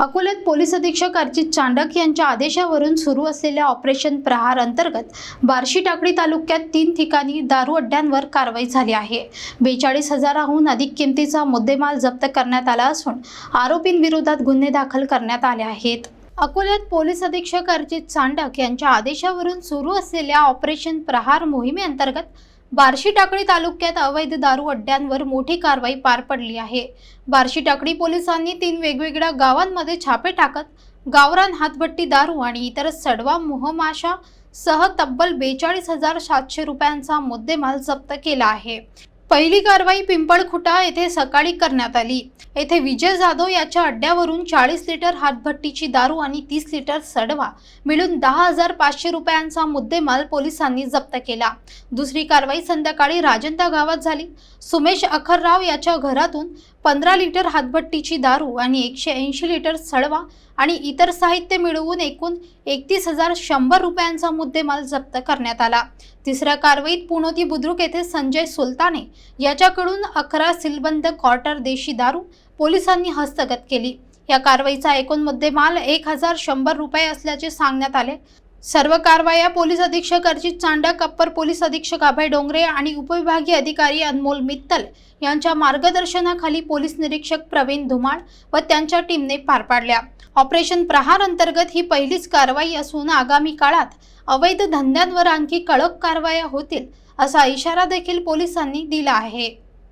अकोल्यात पोलीस अधीक्षक अर्जित चांडक यांच्या आदेशावरून सुरू असलेल्या ऑपरेशन प्रहार अंतर्गत बार्शी टाकळी तालुक्यात तीन ठिकाणी दारू अड्ड्यांवर कारवाई झाली आहे. बेचाळीस हजाराहून अधिक किमतीचा मुद्देमाल जप्त करण्यात आला असून आरोपींविरोधात गुन्हे दाखल करण्यात आले आहेत. अकोल्यात पोलीस अधीक्षक अर्जित चांडक यांच्या आदेशावरून सुरू असलेल्या ऑपरेशन प्रहार मोहिमेअंतर्गत बार्शी टाकळी तालुक्यात अवैध दारू अड्ड्यांवर मोठी कारवाई पार पडली आहे. बार्शी टाकळी पोलिसांनी तीन वेगवेगळ्या गावांमध्ये छापे टाकत गावरान हातभट्टी दारू आणि इतर सडवा मोहमाशा सह तब्बल बेचाळीस हजार सातशे रुपयांचा मुद्देमाल जप्त केला आहे. पहिली कारवाई पिंपळखुटा येथे सकाळी करण्यात आली. येथे विजय जाधव याच्या अड्ड्यावरून चाळीस लिटर हातभट्टीची दारू आणि तीस लिटर सडवा मिळून दहा हजार पाचशे रुपयांचा मुद्देमाल पोलिसांनी जप्त केला. दुसरी कारवाई संध्याकाळी राजंदा गावात झाली. सुमेश अखरराव याच्या घरातून पंधरा लिटर हातभट्टीची दारू आणि एकशे ऐंशी लिटर सडवा आणि इतर साहित्य मिळवून एकूण एकतीस हजार शंभर रुपयांचा मुद्देमाल जप्त करण्यात आला. तिसऱ्या कारवाईत पुणोती बुद्रुक येथे संजय सुलताने याच्याकडून अकरा सिलबंद क्वार्टर देशी दारू पोलिसांनी हस्तगत केली. या कारवाईचा एकूण मुद्देमाल एक हजार शंभर रुपये असल्याचे सांगण्यात आले. सर्व कारवाया पोलीस अधीक्षक अर्जित चांडक अप्पर पोलीस अधीक्षक अभय डोंगरे आणि उपविभागीय अधिकारी अनमोल मित्तल यांच्या मार्गदर्शनाखाली पोलीस निरीक्षक प्रवीण धुमाळ व त्यांच्या टीमने पार पाडल्या. ऑपरेशन प्रहार अंतर्गत ही पहिलीच कारवाई असून आगामी काळात अवैध धंद्यांवर आणखी कडक कारवाया होतील असा इशारा देखील पोलिसांनी दिला आहे.